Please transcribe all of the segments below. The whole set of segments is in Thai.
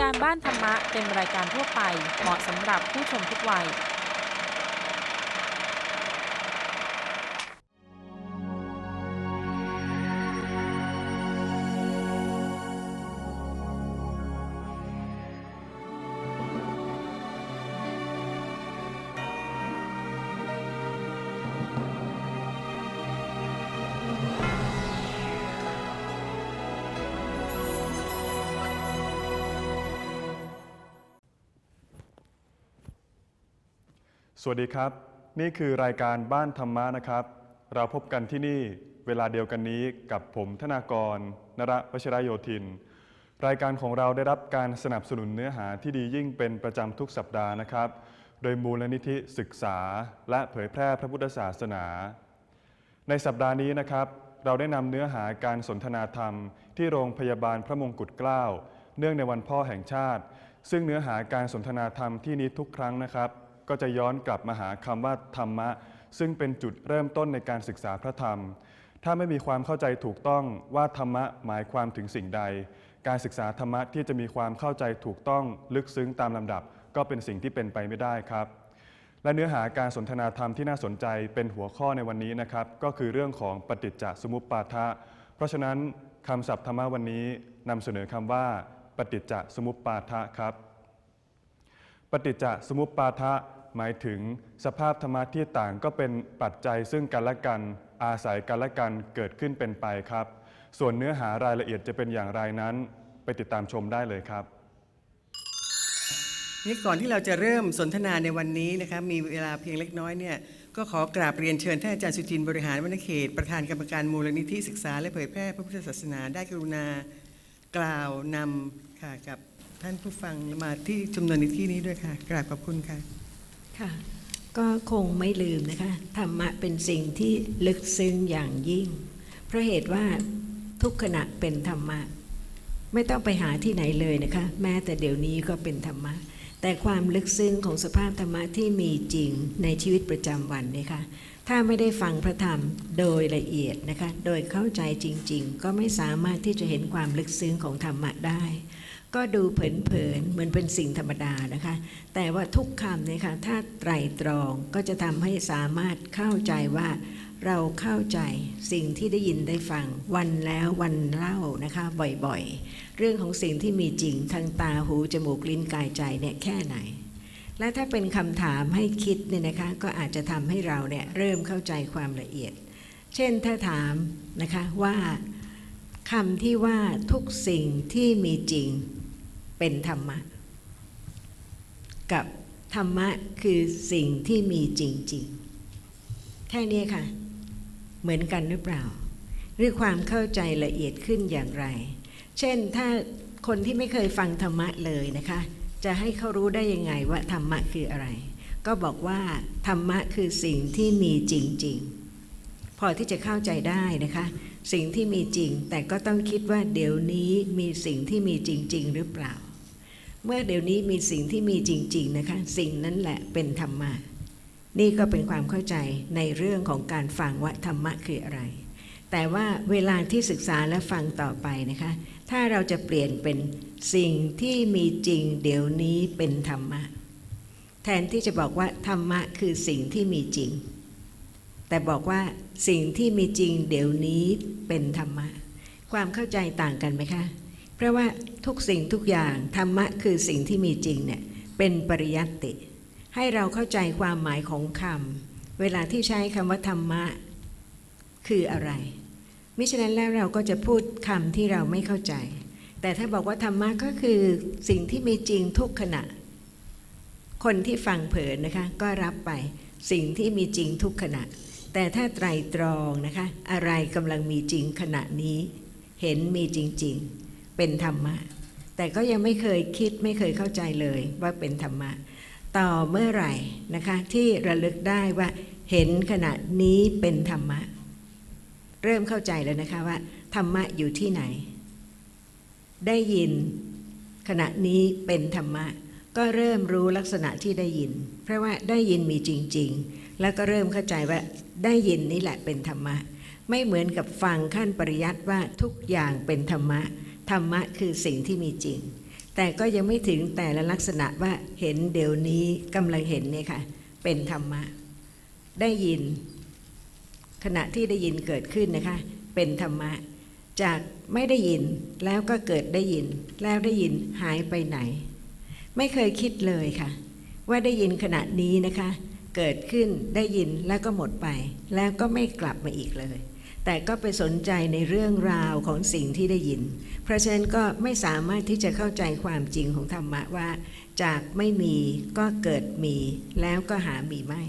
การบ้านธรรมะเป็นรายการทั่วไปเหมาะสำหรับผู้ชมทุกวัย สวัสดีครับ นี่คือรายการบ้านธรรมะนะครับ เราพบกันที่นี่เวลาเดียวกันนี้กับผมธนากร นระวชรโยธิน รายการของเราได้รับการสนับสนุนเนื้อหาที่ดียิ่งเป็นประจำทุกสัปดาห์นะครับ โดยมูลนิธิศึกษาและเผยแพร่พระพุทธศาสนา ในสัปดาห์นี้นะครับ เราได้นำเนื้อหาการสนทนาธรรม ที่โรงพยาบาลพระมงกุฎเกล้า เนื่องในวันพ่อแห่งชาติ ซึ่งเนื้อหาการสนทนาธรรมที่นี้ทุกครั้งนะครับ ก็จะย้อนกลับมาหาคำว่าธรรมะ ซึ่งเป็นจุดเริ่มต้นในการศึกษาพระธรรม ถ้าไม่มีความเข้าใจถูกต้องว่าธรรมะหมายความถึงสิ่งใด การศึกษาธรรมะที่จะมีความเข้าใจถูกต้องลึกซึ้งตามลำดับ ก็เป็นสิ่งที่เป็นไปไม่ได้ครับ และเนื้อหาการสนทนาธรรมที่น่าสนใจเป็นหัวข้อในวันนี้นะครับ ก็คือเรื่องของปฏิจจสมุปบาทะ เพราะฉะนั้นคำศัพท์ธรรมะวันนี้นำเสนอคำว่า ปฏิจจสมุปบาทะครับปฏิจจสมุปบาทะ หมายถึงสภาพธรรมะที่ต่างก็เป็นปัจจัยซึ่งกันและกัน อาศัยกันและกันเกิดขึ้นเป็นไปครับ ส่วนเนื้อหารายละเอียดจะเป็นอย่างไรนั้น ไปติดตามชมได้เลยครับนี่ก่อนที่เราจะเริ่มสนทนาในวันนี้นะคะมีเวลาเพียงเล็กน้อยเนี่ยก็ขอกราบเรียนเชิญท่านอาจารย์สุจินต์บริหารวรรณเขต ประธานกรรมการมูลนิธิศึกษาและเผยแพร่พระพุทธศาสนาได้กรุณา กล่าวนำค่ะกับท่านผู้ฟังมาที่ชุมนุมในที่นี้ด้วยค่ะ กราบขอบคุณค่ะ ค่ะก็คงไม่ลืมนะคะธรรมะเป็นสิ่งที่ลึกซึ้งอย่างยิ่ง เพราะเหตุว่าทุกขณะเป็นธรรมะ ไม่ต้องไปหาที่ไหนเลยนะคะ แม้แต่เดี๋ยวนี้ก็เป็นธรรมะ แต่ความลึกซึ้งของสภาพธรรมะที่มีจริงในชีวิตประจำวันนี่ค่ะถ้าไม่ได้ฟังพระธรรมโดยละเอียดนะคะ โดยเข้าใจจริง ๆ ก็ไม่สามารถที่จะเห็นความลึกซึ้งของธรรมะได้ ก็ดูเผินๆเหมือนเป็นสิ่งธรรมดานะคะ แต่ว่าทุกคำเนี่ยค่ะถ้าไตรตรองก็จะทำให้สามารถเข้าใจว่าเราเข้าใจสิ่งที่ได้ยินได้ฟัง วันแล้ววันเล่านะคะบ่อยๆ เรื่องของสิ่งที่มีจริงทางตาหูจมูกลิ้นกายใจเนี่ยแค่ไหน และถ้าเป็นคำถามให้คิดเนี่ยนะคะก็อาจจะทำให้เราเนี่ยเริ่มเข้าใจความละเอียด เช่นถ้าถามนะคะว่าคำที่ว่าทุกสิ่งที่มีจริง เป็นธรรมะ กับธรรมะคือสิ่งที่มีจริง ๆ แค่นี้ค่ะ เหมือนกันหรือเปล่า หรือความเข้าใจละเอียดขึ้นอย่างไร เช่นถ้าคนที่ไม่เคยฟังธรรมะเลยนะคะ จะให้เขารู้ได้ยังไงว่าธรรมะคืออะไร ก็บอกว่าธรรมะคือสิ่งที่มีจริง ๆ พอที่จะเข้าใจได้นะคะ สิ่งที่มีจริง แต่ก็ต้องคิดว่าเดี๋ยวนี้มีสิ่งที่มีจริง ๆ หรือเปล่า เมื่อเดี๋ยวนี้มีสิ่งที่มีจริง ๆนะคะ สิ่งนั้นแหละเป็นธรรมะ นี่ก็เป็นความเข้าใจในเรื่องของการฟังว่าธรรมะคืออะไร แต่ว่าเวลาที่ศึกษาและฟังต่อไปนะคะ ถ้าเราจะเปลี่ยนเป็นสิ่งที่มีจริง เดี๋ยวนี้เป็นธรรมะ แทนที่จะบอกว่าธรรมะคือสิ่งที่มีจริง แต่บอกว่าสิ่งที่มีจริง เดี๋ยวนี้เป็นธรรมะ ความเข้าใจต่างกันไหมคะ เพราะว่าทุกสิ่งทุกอย่างธรรมะคือสิ่งที่มีจริงเนี่ยเป็นปริยัติ ให้เราเข้าใจความหมายของคำเวลาที่ใช้คำว่าธรรมะ คืออะไร มิฉะนั้นแล้วเราก็จะพูดคำที่เราไม่เข้าใจ แต่ถ้าบอกว่าธรรมะก็คือสิ่งที่มีจริงทุกขณะ คนที่ฟังเผินนะคะก็รับไปสิ่งที่มีจริงทุกขณะ แต่ถ้าไตรตรองนะคะอะไรกำลังมีจริงขณะนี้ เห็นมีจริง ๆ เป็นธรรมะ แต่ก็ยังไม่เคยคิดไม่เคยเข้าใจเลยว่าเป็นธรรมะ ต่อเมื่อไหร่นะคะที่ระลึกได้ว่าเห็นขณะนี้เป็นธรรมะ เริ่มเข้าใจแล้วนะคะว่า ธรรมะอยู่ที่ไหน ได้ยินขณะนี้เป็นธรรมะ ก็เริ่มรู้ลักษณะที่ได้ยิน เพราะว่าได้ยินมีจริง ๆ แล้วก็เริ่มเข้าใจว่าได้ยินนี่แหละเป็นธรรมะ ไม่เหมือนกับฟังขั้นปริยัติว่าทุกอย่างเป็นธรรมะ ธรรมะคือสิ่งที่มีจริง แต่ก็ยังไม่ถึงแต่ละลักษณะว่าเห็นเดี๋ยวนี้กำลังเห็นเนี่ยค่ะ เป็นธรรมะ ได้ยิน ขณะที่ได้ยินเกิดขึ้นนะคะ เป็นธรรมะ จากไม่ได้ยินแล้วก็เกิดได้ยิน แล้วได้ยินหายไปไหน ไม่เคยคิดเลยค่ะ ว่าได้ยินขณะนี้นะคะ เกิดขึ้นได้ยินแล้วก็หมดไป แล้วก็ไม่กลับมาอีกเลย แต่ก็ไปสนใจในเรื่องราวของสิ่งที่ได้ยิน เพราะฉะนั้นก็ไม่สามารถที่จะเข้าใจความจริงของธรรมะว่า จากไม่มีก็เกิดมีแล้วก็หามีไม่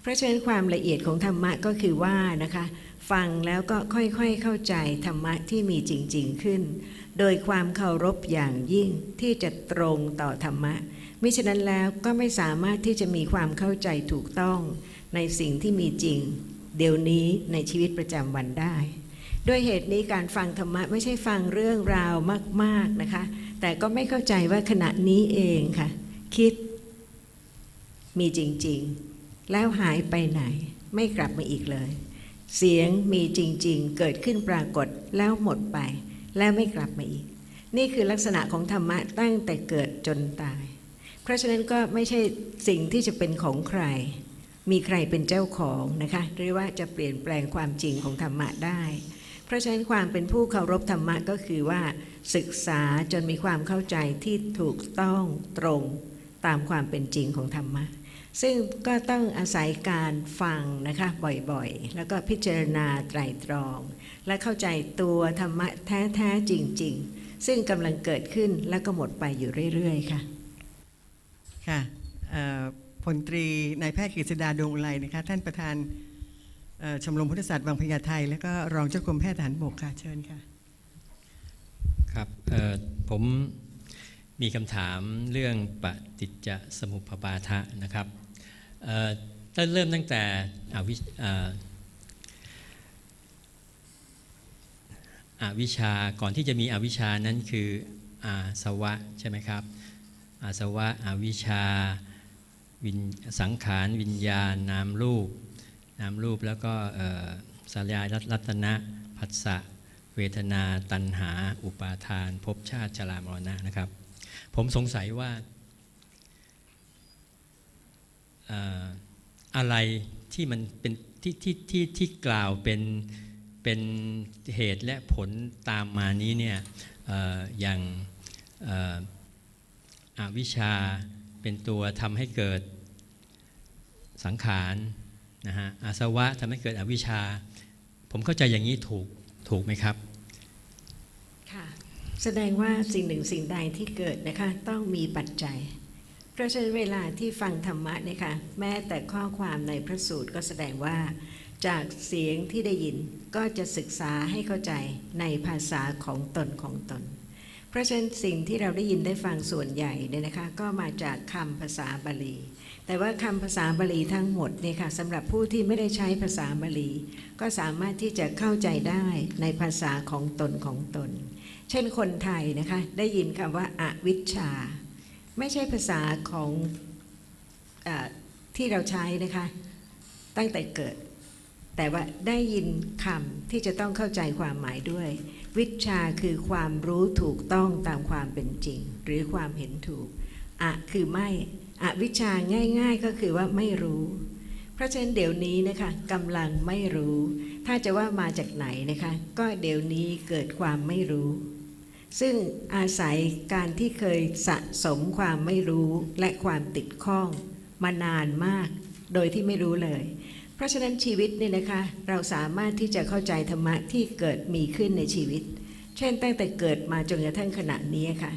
เพราะฉะนั้นความละเอียดของธรรมะก็คือว่านะคะ ฟังแล้วก็ค่อยๆเข้าใจธรรมะที่มีจริง ๆขึ้น โดยความเคารพอย่างยิ่งที่จะตรงต่อธรรมะมิฉะนั้นแล้วก็ไม่สามารถที่จะมีความเข้าใจถูกต้องในสิ่งที่มีจริง เดี๋ยวนี้ในชีวิตประจำวันได้ ด้วยเหตุนี้การฟังธรรมะไม่ใช่ฟังเรื่องราวมาก ๆนะคะ แต่ก็ไม่เข้าใจว่าขณะนี้เองค่ะ คิดมีจริง ๆ แล้วหายไปไหน ไม่กลับมาอีกเลย เสียงมีจริง ๆ เกิดขึ้นปรากฏแล้วหมดไป แล้วไม่กลับมาอีก นี่คือลักษณะของธรรมะตั้งแต่เกิดจนตาย เพราะฉะนั้นก็ไม่ใช่สิ่งที่จะเป็นของใคร มีใครเป็นเจ้าของนะคะหรือว่าจะเปลี่ยนแปลงความจริงของธรรมะได้ เพราะฉะนั้นความเป็นผู้เคารพธรรมะก็คือว่า ศึกษาจนมีความเข้าใจที่ถูกต้องตรงตามความเป็นจริงของธรรมะ ซึ่งก็ต้องอาศัยการฟังนะคะบ่อยๆ แล้วก็พิจารณาไตรตรอง และเข้าใจตัวธรรมะแท้ๆจริง ๆ ซึ่งกำลังเกิดขึ้นแล้วก็หมดไปอยู่เรื่อยๆ ค่ะ ค่ะ พลตรีนายแพทย์กฤษดาดวงอุไรนะคะท่านประธานชมรมพุทธศาสตร์วังพญาไทและก็รองเจ้ากรมแพทย์ทหารบกค่ะเชิญค่ะครับผมมีคำถามเรื่องปฏิจจสมุปบาทะนะครับถ้าเริ่มตั้งแต่อวิอวิชาก่อนที่จะมีอวิชานั้นคืออาสวะใช่ไหมครับอาสวะอวิชา สังขารวิญญาณ นามรูป นามรูปแล้วก็เอ่อสลายรัตนะผัสสะเวทนาตัณหา อุปาทานภพชาติชรามรณะนะครับ ผมสงสัยว่าอะไรที่มันเป็นที่ที่ที่ที่กล่าวเป็นเป็นเหตุและผลตามมานี้เนี่ยออย่างอ่ออวิชา เป็นตัวทำให้เกิดสังขารนะฮะอาสวะทำให้เกิดอวิชชา ผมเข้าใจอย่างนี้ถูกถูกไหมครับค่ะแสดงว่าสิ่งหนึ่งสิ่งใดที่เกิดนะคะต้องมีปัจจัย เพราะฉะนั้นเวลาที่ฟังธรรมะเนี่ยค่ะแม้แต่ข้อความในพระสูตรก็แสดงว่า จากเสียงที่ได้ยินก็จะศึกษาให้เข้าใจในภาษาของตนของตน เพราะฉะนั้นสิ่งที่เราได้ยินได้ฟังส่วนใหญ่เนี่ยนะคะก็มาจากคำภาษาบาลี แต่ว่าคำภาษาบาลีทั้งหมดเนี่ยค่ะสำหรับผู้ที่ไม่ได้ใช้ภาษาบาลี ก็สามารถที่จะเข้าใจได้ในภาษาของตนของตน เช่นคนไทยนะคะได้ยินคำว่าอาวิชชา ไม่ใช่ภาษาของออที่เราใช้นะคะตั้งแต่เกิด แต่ว่าได้ยินคำที่จะต้องเข้าใจความหมายด้วย วิชาคือความรู้ถูกต้องตามความเป็นจริง หรือความเห็นถูกอะคือไม่อวิชชาง่าย ๆก็คือว่าไม่รู้ เพราะฉะนั้นเดี๋ยวนี้นะคะกำลังไม่รู้ ถ้าจะว่ามาจากไหนนะคะ ก็เดี๋ยวนี้เกิดความไม่รู้ ซึ่งอาศัยการที่เคยสะสมความไม่รู้และความติดข้องมานานมาก โดยที่ไม่รู้เลย เพราะฉะนั้นชีวิตเนี่ยนะคะเราสามารถที่จะเข้าใจธรรมะที่เกิดมีขึ้นในชีวิต เช่นตั้งแต่เกิดมาจนกระทั่งขณะนี้ค่ะ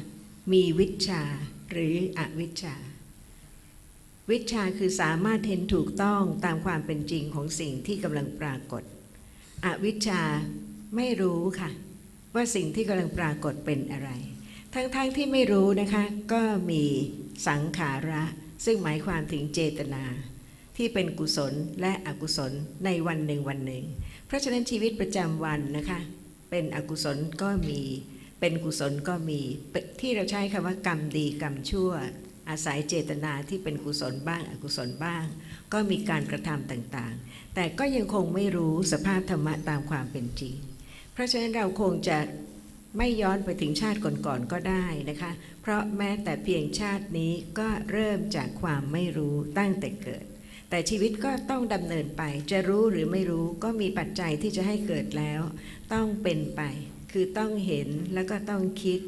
มีวิชาหรืออวิชา วิชาคือสามารถเห็นถูกต้องตามความเป็นจริงของสิ่งที่กำลังปรากฏ อวิชชาไม่รู้ค่ะ ว่าสิ่งที่กำลังปรากฏเป็นอะไร ทั้งๆทที่ไม่รู้นะคะก็มีสังขาระ ซึ่งหมายความถึงเจตนา ที่เป็นกุศลและอกุศลในวันหนึ่งวันหนึ่ง เพราะฉะนั้นชีวิตประจำวันนะคะ เป็นอกุศลก็มี เป็นกุศลก็มีที่เราใช้คำว่ากรรมดีกรรมชั่ว อาศัยเจตนาที่เป็นกุศลบ้างอกุศลบ้าง ก็มีการกระทำต่างๆ แต่ก็ยังคงไม่รู้สภาพธรรมะตามความเป็นจริง เพราะฉะนั้นเราคงจะไม่ย้อนไปถึงชาติก่อนๆก็ได้นะคะ เพราะแม้แต่เพียงชาตินี้ก็เริ่มจากความไม่รู้ตั้งแต่เกิด แต่ชีวิตก็ต้องดำเนินไป จะรู้หรือไม่รู้ก็มีปัจจัยที่จะให้เกิดแล้ว ต้องเป็นไป คือต้องเห็นแล้วก็ต้องคิด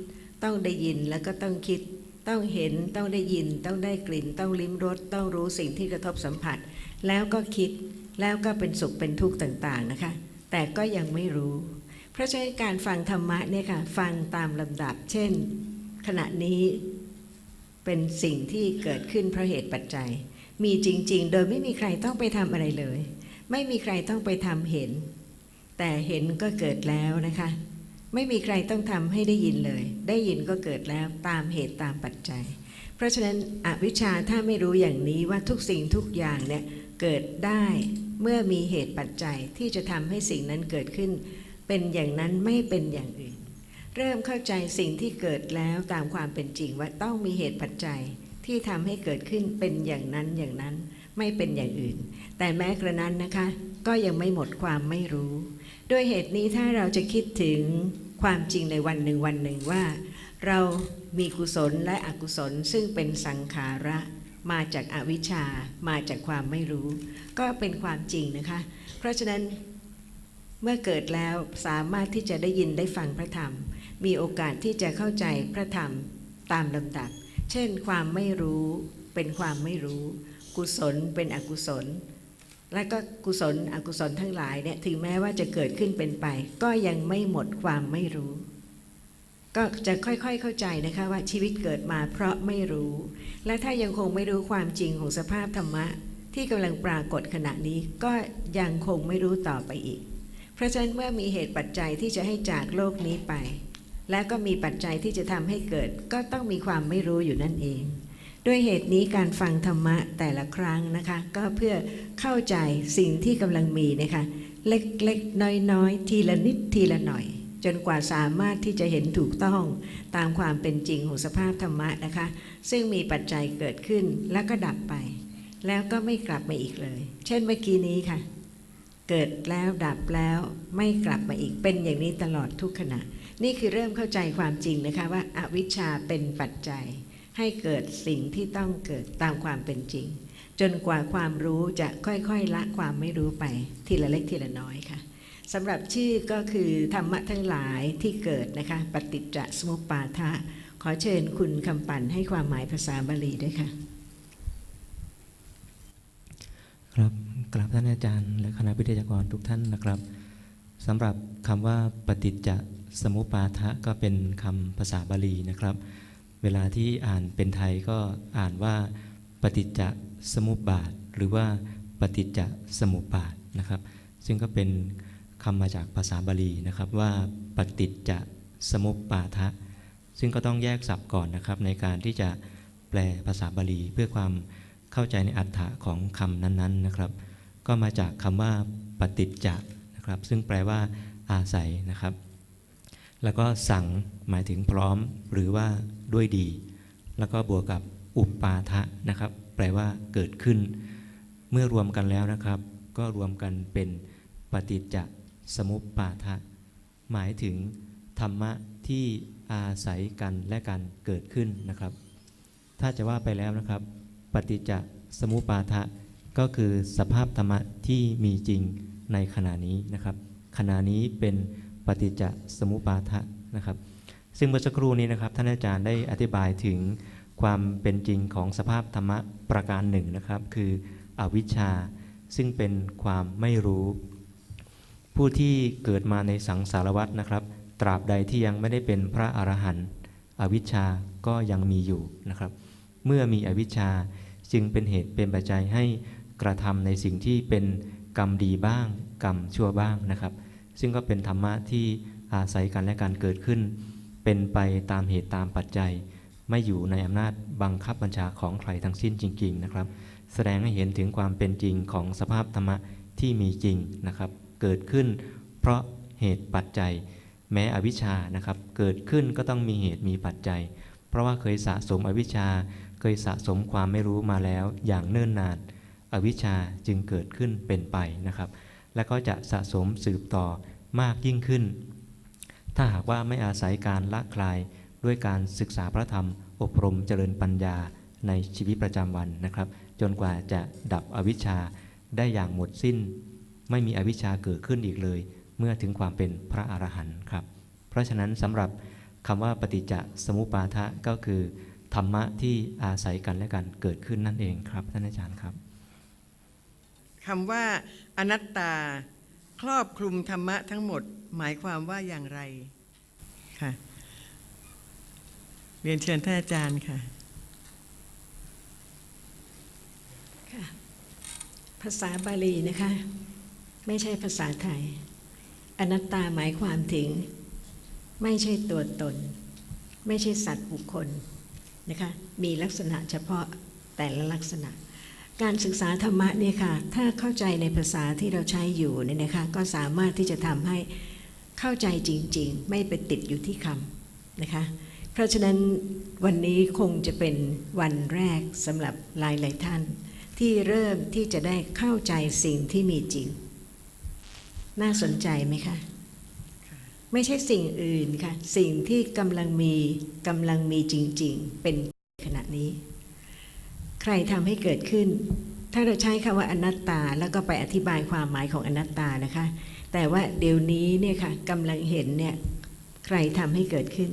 ต้องได้ยินแล้วก็ต้องคิด ต้องเห็นต้องได้ยิน ต้องได้กลิ่น ต้องลิ้มรสต้องรู้สิ่งที่กระทบสัมผัส แล้วก็คิดแล้วก็เป็นสุขเป็นทุกข์ต่างๆนะคะ แต่ก็ยังไม่รู้ เพราะฉะนั้นการฟังธรรมะเนี่ยค่ะฟังตามลำดับ เช่น ขณะนี้เป็นสิ่งที่เกิดขึ้นเพราะเหตุปัจจัย มีจริง ๆ โดยไม่มีใครต้องไปทำอะไรเลย ไม่มีใครต้องไปทำเห็น แต่เห็นก็เกิดแล้วนะคะ ไม่มีใครต้องทำให้ได้ยินเลย ได้ยินก็เกิดแล้วตามเหตุตามปัจจัย เพราะฉะนั้นอวิชชาถ้าไม่รู้อย่างนี้ว่าทุกสิ่งทุกอย่างเนี่ยเกิดได้เมื่อมีเหตุปัจจัยที่จะทำให้สิ่งนั้นเกิดขึ้น เป็นอย่างนั้นไม่เป็นอย่างอื่น เริ่มเข้าใจสิ่งที่เกิดแล้วตามความเป็นจริงว่าต้องมีเหตุปัจจัย ที่ทำให้เกิดขึ้นเป็นอย่างนั้นอย่างนั้นไม่เป็นอย่างอื่น แต่แม้กระนั้นนะคะ ก็ยังไม่หมดความไม่รู้ ด้วยเหตุนี้ถ้าเราจะคิดถึงความจริงในวันหนึ่งวันหนึ่งว่า เรามีกุศลและอกุศลซึ่งเป็นสังขาระมาจากอาวิชชา มาจากความไม่รู้ ก็เป็นความจริงนะคะ เพราะฉะนั้นเมื่อเกิดแล้วสามารถที่จะได้ยินได้ฟังพระธรรม มีโอกาสที่จะเข้าใจพระธรรมตามลำดับ เช่นความไม่รู้เป็นความไม่รู้ กุศลเป็นอกุศล และก็กุศลอกุศลทั้งหลายเนี่ยถึงแม้ว่าจะเกิดขึ้นเป็นไป ก็ยังไม่หมดความไม่รู้ ก็จะค่อยๆเข้าใจนะคะว่าชีวิตเกิดมาเพราะไม่รู้ และถ้ายังคงไม่รู้ความจริงของสภาพธรรมะ ที่กำลังปรากฏขณะนี้ก็ยังคงไม่รู้ต่อไปอีก เพราะฉะนั้นเมื่อมีเหตุปัจจัยที่จะให้จากโลกนี้ไป และก็มีปัจจัยที่จะทำให้เกิด ก็ต้องมีความไม่รู้อยู่นั่นเอง ด้วยเหตุนี้การฟังธรรมะแต่ละครั้งนะคะ ก็เพื่อเข้าใจสิ่งที่กำลังมีนะคะ เล็กๆ น้อยๆ ทีละนิดทีละหน่อย จนกว่าสามารถที่จะเห็นถูกต้องตามความเป็นจริงของสภาพธรรมะนะคะ ซึ่งมีปัจจัยเกิดขึ้นแล้วก็ดับไป แล้วก็ไม่กลับมาอีกเลย เช่นเมื่อกี้นี้ค่ะ เกิดแล้วดับแล้วไม่กลับมาอีกเป็นอย่างนี้ตลอดทุกขณะ นี่คือเริ่มเข้าใจความจริงนะคะว่าอาวิชชาเป็นปัจจัย ให้เกิดสิ่งที่ต้องเกิดตามความเป็นจริง จนกว่าความรู้จะค่อยๆละความไม่รู้ไปทีละเล็กทีละน้อยค่ะสำหรับชื่อก็คือธรรมะทั้งหลายที่เกิดนะคะปฏิจจสมุปบาทะ ขอเชิญคุณคำปั่นให้ความหมายภาษาบาลีด้วยค่ะ ครับกราบท่านอาจารย์และคณะวิทยากรทุกท่านนะครับ สำหรับคำว่าปฏิจจสมุปบาทะก็เป็นคำภาษาบาลีนะครับ เวลาที่อ่านเป็นไทยก็อ่านว่า ปฏิจจสมุปบาท หรือว่าปฏิจจสมุปบาทนะครับ ซึ่งก็เป็นคำมาจากภาษาบาลีนะครับว่าปฏิจจสมุปบาทะ ซึ่งก็ต้องแยกศัพท์ก่อนนะครับ ในการที่จะแปลภาษาบาลีเพื่อความเข้าใจในอัฏฐะของคำนั้นๆนะครับ ก็มาจากคำว่าปฏิจจ นะครับ ซึ่งแปลว่าอาศัยนะครับ แล้วก็สั่งหมายถึงพร้อมหรือว่าด้วยดี แล้วก็บวกกับอุปปาทะนะครับ แปลว่าเกิดขึ้น เมื่อรวมกันแล้วนะครับ ก็รวมกันเป็นปฏิจจสมุปบาทะหมายถึงธรรมะที่อาศัยกันและกันเกิดขึ้นนะครับ ถ้าจะว่าไปแล้วนะครับ ปฏิจจสมุปบาทะก็คือสภาพธรรมะที่มีจริง ในขณะนี้นะครับ ขณะนี้เป็นปฏิจจสมุปบาทะนะครับ ซึ่งเมื่อสักครู่นี้นะครับท่านอาจารย์ได้อธิบายถึงความเป็นจริงของสภาพธรรมะประการหนึ่งนะครับ คืออวิชชา ซึ่งเป็นความไม่รู้ ผู้ที่เกิดมาในสังสารวัฏนะครับ ตราบใดที่ยังไม่ได้เป็นพระอรหันต์อวิชชาก็ยังมีอยู่นะครับ เมื่อมีอวิชชาจึงเป็นเหตุเป็นปัจจัยให้กระทำในสิ่งที่เป็น กรรมดีบ้าง กรรมชั่วบ้างนะครับ ซึ่งก็เป็นธรรมะที่อาศัยกันและการเกิดขึ้น เป็นไปตามเหตุตามปัจจัย ไม่อยู่ในอำนาจบังคับบัญชาของใครทั้งสิ้นจริง ๆ นะครับ แสดงให้เห็นถึงความเป็นจริงของสภาพธรรมะที่มีจริงนะครับ เกิดขึ้น เพราะเหตุปัจจัย แม้อวิชชานะครับ เกิดขึ้นก็ต้องมีเหตุมีปัจจัย เพราะว่าเคยสะสมอวิชชา เคยสะสมความไม่รู้มาแล้วอย่างเนิ่นนาน อวิชชาจึงเกิดขึ้นเป็นไปนะครับ และก็จะสะสมสืบต่อมากยิ่งขึ้น ถ้าหากว่าไม่อาศัยการละคลายด้วยการศึกษาพระธรรม อบรมเจริญปัญญาในชีวิตประจำวันนะครับ จนกว่าจะดับอวิชชาได้อย่างหมดสิ้น ไม่มีอวิชชาเกิดขึ้นอีกเลย เมื่อถึงความเป็นพระอรหันต์ครับ เพราะฉะนั้นสำหรับคำว่าปฏิจจสมุปบาทะก็คือ ธรรมะที่อาศัยกันและกันเกิดขึ้นนั่นเองครับท่านอาจารย์ครับ คำว่าอนัตตา ครอบคลุมธรรมะทั้งหมด หมายความว่าอย่างไรค่ะเรียนเชิญท่านอาจารย์ค่ะ ภาษาบาลีนะคะ ไม่ใช่ภาษาไทย อนัตตาหมายความถึง ไม่ใช่ตัวตน ไม่ใช่สัตว์บุคคลนะคะ มีลักษณะเฉพาะแต่ละลักษณะ การศึกษาธรรมะเนี่ยค่ะ ถ้าเข้าใจในภาษาที่เราใช้อยู่เนี่ยนะคะ ก็สามารถที่จะทำให้เข้าใจจริง ๆ ไม่ไปติดอยู่ที่คำนะคะ เพราะฉะนั้นวันนี้คงจะเป็นวันแรกสำหรับหลายๆท่าน ที่เริ่มที่จะได้เข้าใจสิ่งที่มีจริง น่าสนใจไหมคะ ไม่ใช่สิ่งอื่นค่ะ สิ่งที่กำลังมีกำลังมีจริง ๆ เป็นขณะนี้ ใครทำให้เกิดขึ้น ถ้าเราใช้คำว่าอนัตตาแล้วก็ไปอธิบายความหมายของอนัตตานะคะ แต่ว่าเดี๋ยวนี้เนี่ยค่ะกำลังเห็นเนี่ยใครทำให้เกิดขึ้น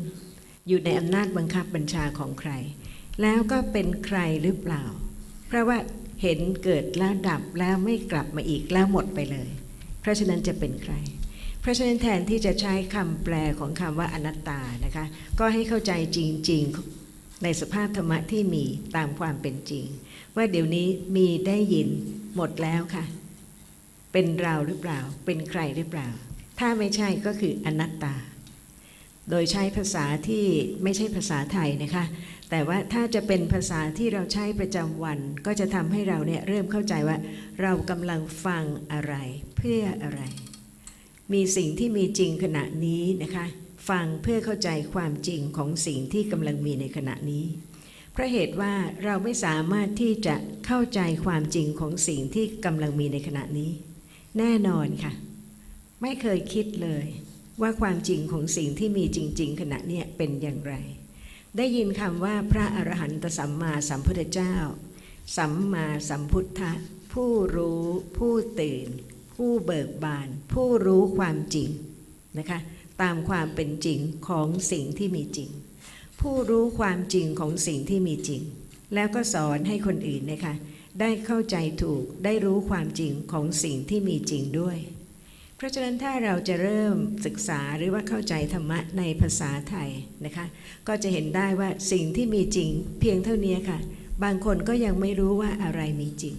อยู่ในอำนาจบังคับบัญชาของใคร แล้วก็เป็นใครหรือเปล่า เพราะว่าเห็นเกิดแล้วดับแล้วไม่กลับมาอีกแล้วหมดไปเลย เพราะฉะนั้นจะเป็นใคร เพราะฉะนั้นแทนที่จะใช้คำแปลของคำว่าอนัตตานะคะ ก็ให้เข้าใจจริง ๆ ในสภาพธรรมะที่มีตามความเป็นจริง ว่าเดี๋ยวนี้มีได้ยินหมดแล้วค่ะ เป็นเราหรือเปล่า เป็นใครหรือเปล่า ถ้าไม่ใช่ก็คืออนัตตา โดยใช้ภาษาที่ไม่ใช่ภาษาไทยนะคะ แต่ว่าถ้าจะเป็นภาษาที่เราใช้ประจำวัน ก็จะทำให้เราเนี่ยเริ่มเข้าใจว่า เรากำลังฟังอะไร เพื่ออะไร มีสิ่งที่มีจริงขณะนี้นะคะ ฟังเพื่อเข้าใจความจริงของสิ่งที่กำลังมีในขณะนี้ เพราะเหตุว่าเราไม่สามารถที่จะเข้าใจความจริงของสิ่งที่กำลังมีในขณะนี้ แน่นอนค่ะ ไม่เคยคิดเลยว่าความจริงของสิ่งที่มีจริง ๆ ขณะนี้เป็นอย่างไร ได้ยินคำว่าพระอรหันตสัมมาสัมพุทธเจ้า สัมมาสัมพุทธะผู้รู้ ผู้ตื่น ผู้เบิกบาน ผู้รู้ความจริงนะคะ ตามความเป็นจริงของสิ่งที่มีจริง ผู้รู้ความจริงของสิ่งที่มีจริง แล้วก็สอนให้คนอื่นนะคะได้เข้าใจถูกได้รู้ความจริงของสิ่งที่มีจริงด้วย เพราะฉะนั้นถ้าเราจะเริ่มศึกษาหรือว่าเข้าใจธรรมะในภาษาไทยนะคะ ก็จะเห็นได้ว่าสิ่งที่มีจริงเพียงเท่านี้ค่ะ บางคนก็ยังไม่รู้ว่าอะไรมีจริง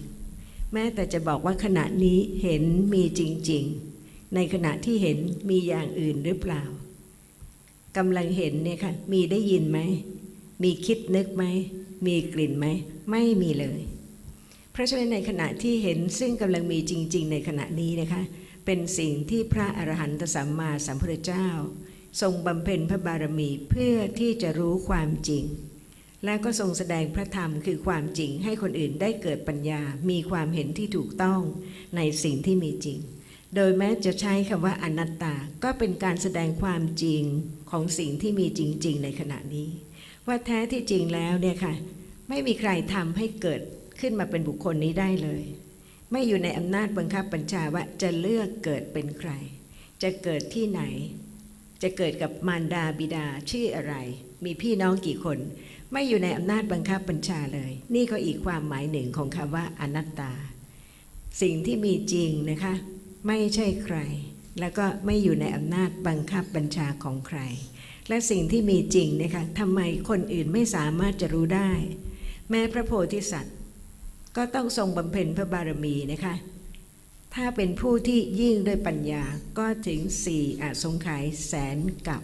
แม้แต่จะบอกว่าขณะนี้เห็นมีจริง ๆ ในขณะที่เห็นมีอย่างอื่นหรือเปล่ากำลังเห็นเนี่ยค่ะ มีได้ยินไหม มีคิดนึกไหม มีกลิ่นไหม ไม่มีเลย เพราะฉะนั้นในขณะที่เห็นซึ่งกำลังมีจริง ๆ ในขณะนี้นะคะ เป็นสิ่งที่พระอรหันตสัมมาสัมพุทธเจ้า ทรงบำเพ็ญพระบารมีเพื่อที่จะรู้ความจริง และก็ทรงแสดงพระธรรมคือความจริงให้คนอื่นได้เกิดปัญญา มีความเห็นที่ถูกต้องในสิ่งที่มีจริง โดยแม้จะใช้คำว่าอนัตตา ก็เป็นการแสดงความจริงของสิ่งที่มีจริง ๆ ในขณะนี้ ว่าแท้ที่จริงแล้วเนี่ยค่ะ ไม่มีใครทำให้เกิดขึ้นมาเป็นบุคคลนี้ได้เลย ไม่อยู่ในอำนาจบังคับบัญชาว่าจะเลือกเกิดเป็นใคร จะเกิดที่ไหน จะเกิดกับมารดาบิดาชื่ออะไร มีพี่น้องกี่คน ไม่อยู่ในอำนาจบังคับบัญชาเลย นี่ก็อีกความหมายหนึ่งของคำว่าอนัตตา สิ่งที่มีจริงนะคะ ไม่ใช่ใคร แล้วก็ไม่อยู่ในอำนาจบังคับบัญชาของใคร และสิ่งที่มีจริงนะคะทำไมคนอื่นไม่สามารถจะรู้ได้ แม้พระโพธิสัตว์ ก็ต้องทรงบำเพ็ญพระบารมีนะคะถ้าเป็นผู้ที่ยิ่งด้วยปัญญาก็ถึงสี่อสงไขยแสนกับ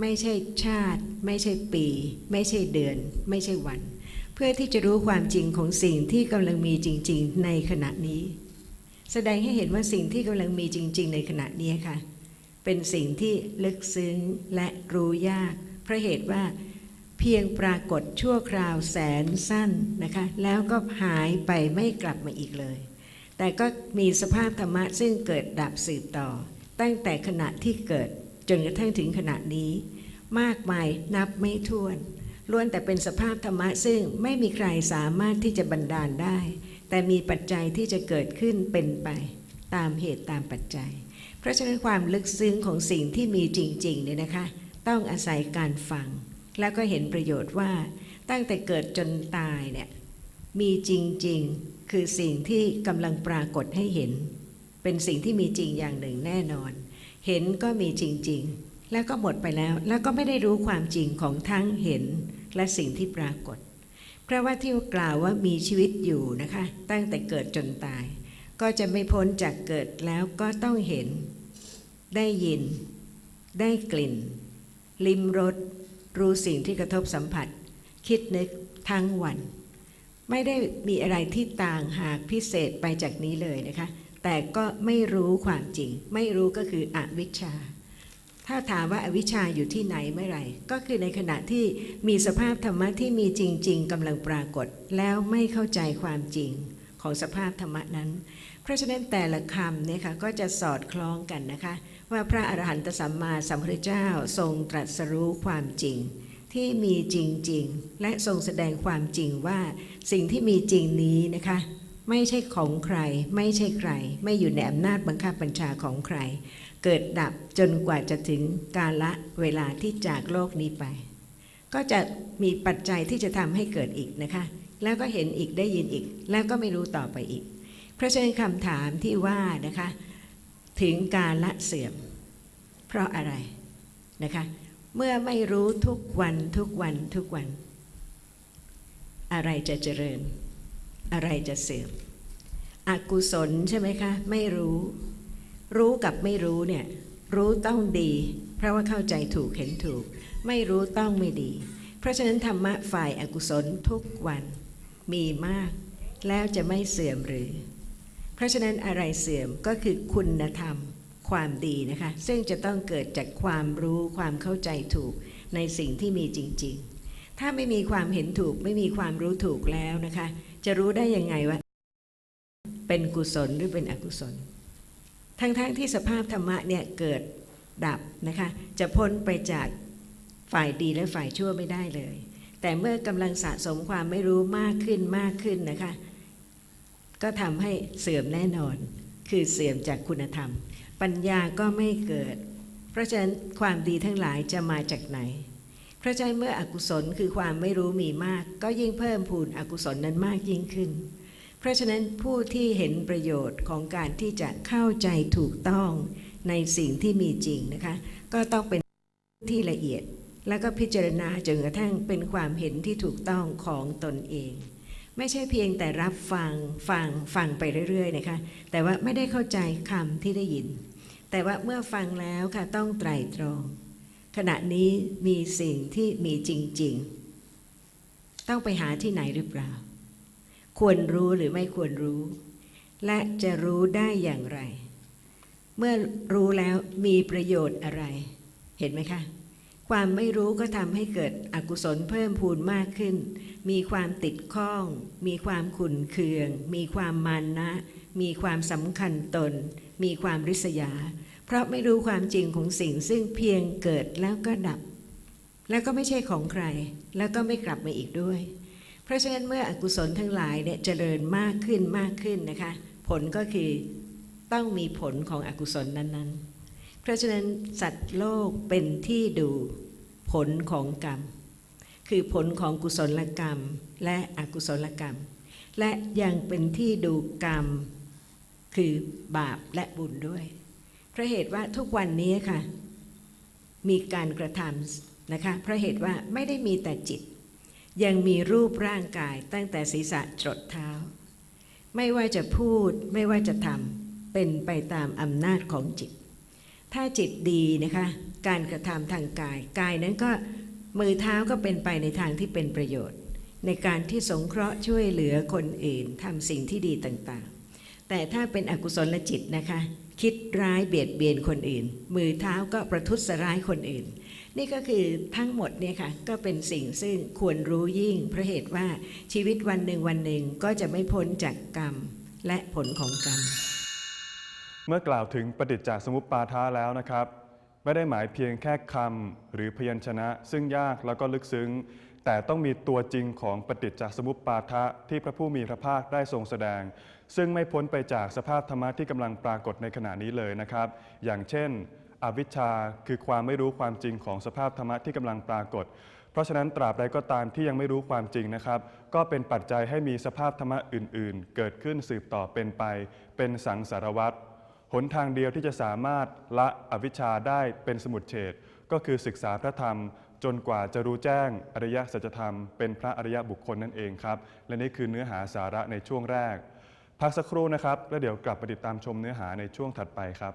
ไม่ใช่ชาติ ไม่ใช่ปี ไม่ใช่เดือน ไม่ใช่วัน เพื่อที่จะรู้ความจริงของสิ่งที่กำลังมีจริง ๆ ในขณะนี้ แสดงให้เห็นว่าสิ่งที่กำลังมีจริง ๆ ในขณะนี้ค่ะ เป็นสิ่งที่ลึกซึ้งและรู้ยาก เพราะเหตุว่าเพียงปรากฏชั่วคราวแสนสั้นนะคะ แล้วก็หายไปไม่กลับมาอีกเลย แต่ก็มีสภาพธรรมะซึ่งเกิดดับสืบต่อ ตั้งแต่ขณะที่เกิดจนกระทั่งถึงขณะนี้ มากมายนับไม่ถ้วนล้วนแต่เป็นสภาพธรรมะซึ่งไม่มีใครสามารถที่จะบันดาลได้ แต่มีปัจจัยที่จะเกิดขึ้นเป็นไปตามเหตุตามปัจจัย เพราะฉะนั้นความลึกซึ้งของสิ่งที่มีจริงๆเนี่ยนะคะ ต้องอาศัยการฟัง แล้วก็เห็นประโยชน์ว่า ตั้งแต่เกิดจนตายเนี่ยมีจริงๆ คือสิ่งที่กำลังปรากฏให้เห็น เป็นสิ่งที่มีจริงอย่างหนึ่งแน่นอน เห็นก็มีจริงๆ แล้วก็หมดไปแล้ว แล้วก็ไม่ได้รู้ความจริงของทั้งเห็นและสิ่งที่ปรากฏ พราะว่าที่กล่าวว่ามีชีวิตอยู่นะคะ ตั้งแต่เกิดจนตาย ก็จะไม่พ้นจากเกิดแล้วก็ต้องเห็น ได้ยิน ได้กลิ่น ลิ้มรสรู้สิ่งที่กระทบสัมผัส คิดนึกทั้งวัน ไม่ได้มีอะไรที่ต่างหากพิเศษไปจากนี้เลยนะคะ แต่ก็ไม่รู้ความจริง ไม่รู้ก็คืออวิชชา ถ้าถามว่าอวิชชาอยู่ที่ไหนเมื่อไหร่ ก็คือในขณะที่มีสภาพธรรมะที่มีจริง ๆกำลังปรากฏ แล้วไม่เข้าใจความจริงของสภาพธรรมะนั้น เพราะฉะนั้นแต่ละคำเนี่ยค่ะก็จะสอดคล้องกันนะคะ ว่าพระอรหันตสัมมาสัมพุทธเจ้าทรงตรัสรู้ความจริง ที่มีจริง ๆ และทรงแสดงความจริงว่าสิ่งที่มีจริงนี้นะคะไม่ใช่ของใคร ไม่ใช่ใคร ไม่อยู่ในอำนาจบังคับบัญชาของใคร เกิดดับจนกว่าจะถึงกาละเวลาที่จากโลกนี้ไป ก็จะมีปัจจัยที่จะทำให้เกิดอีกนะคะ แล้วก็เห็นอีกได้ยินอีก แล้วก็ไม่รู้ต่อไปอีก เพราะฉะนั้นคำถามที่ว่านะคะ ถึงการละเสื่อม เพราะอะไรนะคะ เมื่อไม่รู้ทุกวันทุกวันทุกวัน อะไรจะเจริญ อะไรจะเสื่อมอกุศลใช่ไหมคะ ไม่รู้ รู้กับไม่รู้เนี่ย รู้ต้องดี เพราะว่าเข้าใจถูกเห็นถูก ไม่รู้ต้องไม่ดี เพราะฉะนั้นธรรมะฝ่ายอากุศลทุกวันมีมาก แล้วจะไม่เสื่อมหรือ เพราะฉะนั้นอะไรเสื่อมก็คือคุณธรรม ความดีนะคะ ซึ่งจะต้องเกิดจากความรู้ความเข้าใจถูกในสิ่งที่มีจริง ๆ ถ้าไม่มีความเห็นถูกไม่มีความรู้ถูกแล้วนะคะ จะรู้ได้ยังไงว่า เป็นกุศลหรือเป็นอกุศล ทั้งๆทที่สภาพธรรมะเนี่ยเกิดดับนะคะจะพ้นไปจากฝ่ายดีและฝ่ายชั่วไม่ได้เลย แต่เมื่อกำลังสะสมความไม่รู้มากขึ้นมากขึ้นนะคะก็ทำให้เสื่อมแน่นอน คือเสื่อมจากคุณธรรม ปัญญาก็ไม่เกิด เพราะฉะนั้นความดีทั้งหลายจะมาจากไหน เพราะฉะนั้นเมื่ออกุศลคือความไม่รู้มีมาก ก็ยิ่งเพิ่มพูนอกุศลนั้นมากยิ่งขึ้น ราะฉะนั้นผู้ที่เห็นประโยชน์ของการที่จะเข้าใจถูกต้องในสิ่งที่มีจริงนะคะ ก็ต้องเป็นที่ละเอียด แล้วก็พิจารณาจนกระทั่งเป็นความเห็นที่ถูกต้องของตนเอง ไม่ใช่เพียงแต่รับฟังฟังฟังไปเรื่อยๆนะคะแต่ว่าไม่ได้เข้าใจคำที่ได้ยิน แต่ว่าเมื่อฟังแล้วค่ะต้องไตรตรอง ขณะนี้มีสิ่งที่มีจริง ๆ ต้องไปหาที่ไหนหรือเปล่า ควรรู้หรือไม่ควรรู้ และจะรู้ได้อย่างไร เมื่อรู้แล้วมีประโยชน์อะไร เห็นไหมคะ ความไม่รู้ก็ทำให้เกิดอกุศลเพิ่มพูนมากขึ้น มีความติดข้อง มีความขุนเคือง มีความมานะ มีความสำคัญตน มีความริษยา เพราะไม่รู้ความจริงของสิ่งซึ่งเพียงเกิดแล้วก็ดับ แล้วก็ไม่ใช่ของใคร แล้วก็ไม่กลับมาอีกด้วย เพราะฉะนั้นเมื่ออกุศลทั้งหลายเนี่ยเจริญมากขึ้นมากขึ้นนะคะ ผลก็คือต้องมีผลของอกุศลนั้นๆ เพราะฉะนั้นสัตว์โลกเป็นที่ดูผลของกรรม คือผลของกุศลกรรมและอกุศลกรรม และยังเป็นที่ดูกรรม คือบาปและบุญด้วย เพราะเหตุว่าทุกวันนี้ค่ะ มีการกระทำนะคะเพราะเหตุว่าไม่ได้มีแต่จิต ยังมีรูปร่างกายตั้งแต่ศีรษะจรดเท้า ไม่ว่าจะพูดไม่ว่าจะทำเป็นไปตามอำนาจของจิต ถ้าจิตดีนะคะการกระทำทางกายกายนั้นก็มือเท้าก็เป็นไปในทางที่เป็นประโยชน์ ในการที่สงเคราะห์ช่วยเหลือคนอื่นทำสิ่งที่ดีต่างๆ แต่ถ้าเป็นอกุศลจิตนะคะ คิดร้ายเบียดเบียนคนอื่น มือเท้าก็ประทุษร้ายคนอื่น นี่ก็คือทั้งหมดเนี่ยค่ะก็เป็นสิ่งซึ่งควรรู้ยิ่งเพราะเหตุว่าชีวิตวันหนึ่งวันหนึ่งก็จะไม่พ้นจากกรรมและผลของกรรม เมื่อกล่าวถึงปฏิจจสมุปปาทาแล้วนะครับ ไม่ได้หมายเพียงแค่คำหรือพยัญชนะ ซึ่งยากแล้วก็ลึกซึ้ง แต่ต้องมีตัวจริงของปฏิจจสมุปบาทะที่พระผู้มีพระภาคได้ทรงแสดง ซึ่งไม่พ้นไปจากสภาพธรรมะที่กำลังปรากฏในขณะนี้เลยนะครับ อย่างเช่น อวิชชาคือความไม่รู้ความจริงของสภาพธรรมะที่กำลังปรากฏ เพราะฉะนั้นตราบใดก็ตามที่ยังไม่รู้ความจริงนะครับ ก็เป็นปัจจัยให้มีสภาพธรรมะอื่น ๆ เกิดขึ้นสืบต่อเป็นไป เป็นสังสารวัตรหนทางเดียวที่จะสามารถละอวิชชาได้เป็นสมุดเฉดก็คือศึกษาพระธรรมจนกว่าจะรู้แจ้งอริยสัจธรรม เป็นพระอริยบุคคลนั่นเองครับ และนี่คือเนื้อหาสาระในช่วงแรก พักสักครู่นะครับ แล้วเดี๋ยวกลับไปติดตามชมเนื้อหาในช่วงถัดไปครับ